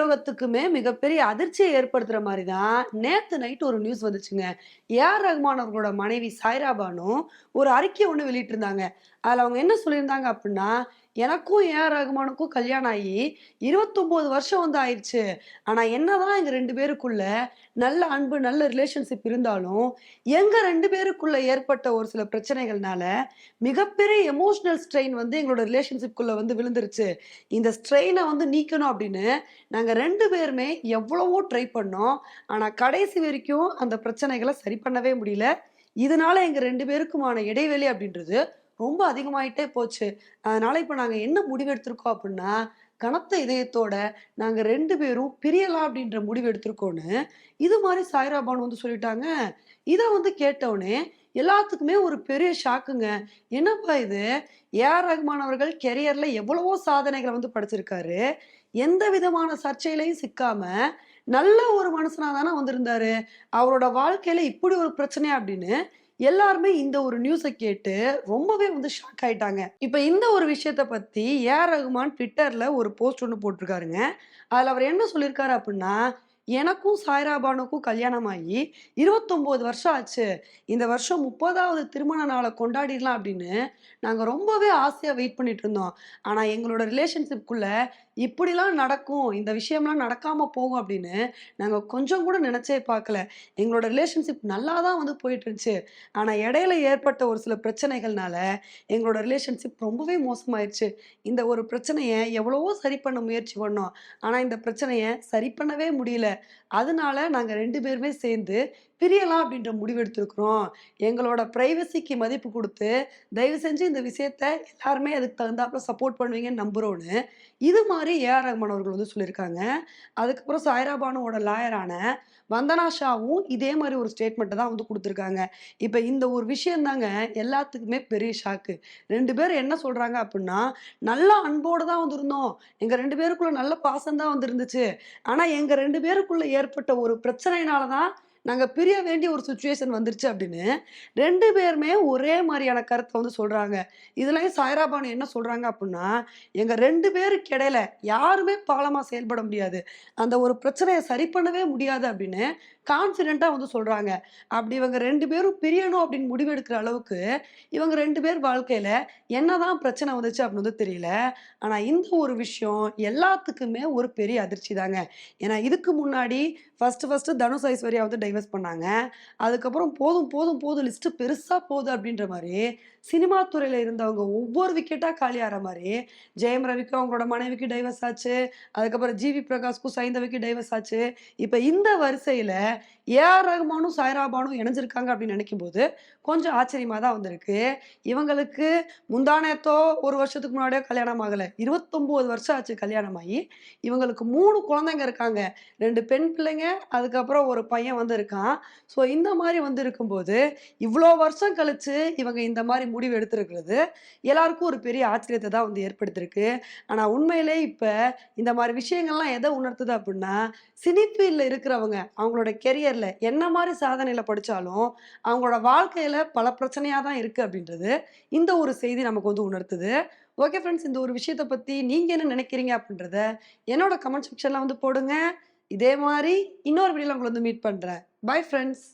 திரையுலகத்துக்குமே மிகப்பெரிய அதிர்ச்சியை ஏற்படுத்துற மாதிரி தான் நேத்து நைட் ஒரு நியூஸ் வந்துச்சுங்க. ஏஆர் ரஹ்மான் அவர்களோட மனைவி சாய்ரா பானு ஒரு அறிக்கை ஒன்று வெளியிட்டிருந்தாங்க. அதில் அவங்க என்ன சொல்லியிருந்தாங்க அப்படின்னா எனக்கும் ஏஆர் ரகுமானுக்கும் கல்யாணம் ஆகி இருபத்தொம்போது வருஷம் வந்து ஆயிடுச்சு. ஆனால் என்னதான் எங்கள் ரெண்டு பேருக்குள்ள நல்ல அன்பு நல்ல ரிலேஷன்ஷிப் இருந்தாலும் எங்கள் ரெண்டு பேருக்குள்ள ஏற்பட்ட ஒரு சில பிரச்சனைகள்னால மிகப்பெரிய எமோஷனல் ஸ்ட்ரெயின் வந்து எங்களோட ரிலேஷன்ஷிப்குள்ள வந்து விழுந்துருச்சு. இந்த ஸ்ட்ரெயினை வந்து நீக்கணும் அப்படின்னு நாங்கள் ரெண்டு பேருமே எவ்வளவோ ட்ரை பண்ணோம். ஆனால் கடைசி வரைக்கும் அந்த பிரச்சனைகளை சரி பண்ணவே முடியல. இதனால எங்கள் ரெண்டு பேருக்குமான இடைவெளி அப்படின்றது ரொம்ப அதிகமாயிட்டே போச்சு. அதனால இப்போ நாங்கள் என்ன முடிவு எடுத்திருக்கோம் அப்படின்னா கனத்த இதயத்தோட நாங்கள் ரெண்டு பேரும் பிரியலாம் அப்படின்ற முடிவு எடுத்திருக்கோன்னு இது மாதிரி சாய்ராபானு வந்து சொல்லிட்டாங்க. இதை வந்து கேட்டவுடனே எல்லாத்துக்குமே ஒரு பெரிய ஷாக்குங்க. என்னப்பா இது? ஏஆர் ரஹ்மான் அவர்கள் கெரியர்ல எவ்வளவோ சாதனைகளை வந்து படைச்சிருக்காரு. எந்த விதமான சர்ச்சையிலையும் சிக்காம நல்ல ஒரு மனுஷனா தானே வந்திருந்தாரு. அவரோட வாழ்க்கையில இப்படி ஒரு பிரச்சனை அப்படின்னு எல்லாருமே இந்த ஒரு நியூஸை கேட்டு ரொம்பவே வந்து ஷாக் ஆயிட்டாங்க. இப்போ இந்த ஒரு விஷயத்த பற்றி ஏஆர் ரகுமான் ட்விட்டரில் ஒரு போஸ்ட் ஒன்று போட்டிருக்காருங்க. அதில் அவர் என்ன சொல்லியிருக்காரு அப்படின்னா எனக்கும் சாய்ரா பானுக்கும் கல்யாணம் ஆகி இருபத்தொம்போது வருஷம் ஆச்சு. இந்த வருஷம் முப்பதாவது திருமண நாளை கொண்டாடிடலாம் அப்படின்னு நாங்கள் ரொம்பவே ஆசையாக வெயிட் பண்ணிட்டு இருந்தோம். ஆனால் எங்களோட ரிலேஷன்ஷிப்குள்ள இப்படிலாம் நடக்கும் இந்த விஷயம்லாம் நடக்காமல் போகும் அப்படின்னு நாங்கள் கொஞ்சம் கூட நினச்சே பார்க்கல. எங்களோட ரிலேஷன்ஷிப் நல்லா தான் வந்து போயிட்டு இருந்துச்சு. ஆனால் இடையில ஏற்பட்ட ஒரு சில பிரச்சனைகள்னால எங்களோட ரிலேஷன்ஷிப் ரொம்பவே மோசமாயிருச்சு. இந்த ஒரு பிரச்சனையை எவ்வளவோ சரி பண்ண முயற்சி பண்ணோம். ஆனால் இந்த பிரச்சனையை சரி பண்ணவே முடியல. அதனால நாங்கள் ரெண்டு பேருமே சேர்ந்து பிரியலாம் அப்படின்ற முடிவு எடுத்திருக்கிறோம். எங்களோட ப்ரைவசிக்கு மதிப்பு கொடுத்து தயவு செஞ்சு இந்த விஷயத்த எல்லாருமே அதுக்கு தகுந்தாப்புல சப்போர்ட் பண்ணுவீங்கன்னு நம்புகிறோன்னு இது மாதிரி ஏஆர் ரஹ்மான் அவர்கள் வந்து சொல்லியிருக்காங்க. அதுக்கப்புறம் சாய்ராபானுவோட லாயரான வந்தனா ஷாவும் இதே மாதிரி ஒரு ஸ்டேட்மெண்ட்டை தான் வந்து கொடுத்துருக்காங்க. இப்போ இந்த ஒரு விஷயம் தாங்க எல்லாத்துக்குமே பெரிய ஷாக்கு ரெண்டு பேரும் என்ன சொல்கிறாங்க அப்படின்னா நல்ல அன்போடு தான் வந்திருந்தோம். எங்கள் ரெண்டு பேருக்குள்ள நல்ல பாசம் தான் வந்துருந்துச்சு. ஆனால் எங்கள் ரெண்டு பேருக்குள்ள ஏற்பட்ட ஒரு பிரச்சனையினால தான் நாங்கள் பிரிய வேண்டிய ஒரு சுச்சுவேஷன் வந்துருச்சு அப்படின்னு ரெண்டு பேருமே ஒரே மாதிரியான கருத்தை வந்து சொல்கிறாங்க இதுலையும் சாய்ராபானு என்ன சொல்கிறாங்க அப்படின்னா எங்கள் ரெண்டு பேருக்கு இடையில யாருமே பாலமாக செயல்பட முடியாது. அந்த ஒரு பிரச்சனையை சரி பண்ணவே முடியாது அப்படின்னு கான்ஃபிடெண்ட்டாக வந்து சொல்கிறாங்க அப்படி இவங்க ரெண்டு பேரும் பிரியணும் அப்படின்னு முடிவெடுக்கிற அளவுக்கு இவங்க ரெண்டு பேர் வாழ்க்கையில் என்னதான் பிரச்சனை வந்துச்சு அப்படின்னு வந்து தெரியல. ஆனால் இந்த ஒரு விஷயம் எல்லாத்துக்குமே ஒரு பெரிய அதிர்ச்சி தாங்க. ஏன்னா இதுக்கு முன்னாடி ஃபஸ்ட்டு ஃபஸ்ட்டு தனுஷ் ஐஸ்வர்யா வந்து டைவர்ஸ் பண்ணாங்க. அதுக்கப்புறம் போதும் போதும் போதும் லிஸ்ட்டு பெருசாக போகுது அப்படின்ற மாதிரி சினிமா துறையில் இருந்தவங்க ஒவ்வொரு விக்கெட்டாக காலியாகிற மாதிரி ஜெயம் ரவிக்கும் அவங்களோட மனைவிக்கு டைவர்ஸ் ஆச்சு. அதுக்கப்புறம் ஜிவி பிரகாஷ்க்கும் சைந்தவிக்கு டைவர்ஸ் ஆச்சு. இப்போ இந்த வரிசையில் ஏஆர் ரஹ்மானும் சாய்ராபானும் இணைஞ்சிருக்காங்க அப்படின்னு நினைக்கும் போது கொஞ்சம் ஆச்சரியமாக தான் வந்திருக்கு. இவங்களுக்கு முந்தானத்தோ ஒரு வருஷத்துக்கு முன்னாடியோ கல்யாணம் ஆகலை. இருபத்தொம்போது வருஷம் ஆச்சு கல்யாணம் ஆகி இவங்களுக்கு மூணு குழந்தைங்க இருக்காங்க. ரெண்டு பெண் பிள்ளைங்க அதுக்கப்புறம் ஒரு பையன் வந்து இருக்கான் ஸோ இந்த மாதிரி வந்து இருக்கும்போது இவ்வளோ வருஷம் கழித்து இவங்க இந்த மாதிரி முடிவு எடுத்திருக்கிறது எல்லாருக்கும் ஒரு பெரிய ஆச்சரியத்தை தான் வந்து ஏற்படுத்தியிருக்கு ஆனால் உண்மையிலே இப்போ இந்த மாதிரி விஷயங்கள்லாம் எதை உணர்த்துது அப்படின்னா சினி ஃபீல்டில் இருக்கிறவங்க அவங்களோட கெரியரில் என்ன மாதிரி சாதனையில் படித்தாலும் அவங்களோட வாழ்க்கையில் பல பிரச்சனையாக தான் இருக்குது அப்படின்றது இந்த ஒரு செய்தி நமக்கு வந்து உணர்த்துது. ஓகே ஃப்ரெண்ட்ஸ் இந்த ஒரு விஷயத்தை பற்றி நீங்கள் என்ன நினைக்கிறீங்க அப்படின்றத என்னோட கமெண்ட் செக்ஷனில் வந்து போடுங்க. இதே மாதிரி இன்னொரு வீடியோவில் உங்களை வந்து மீட் பண்ணுறேன் பை ஃப்ரெண்ட்ஸ்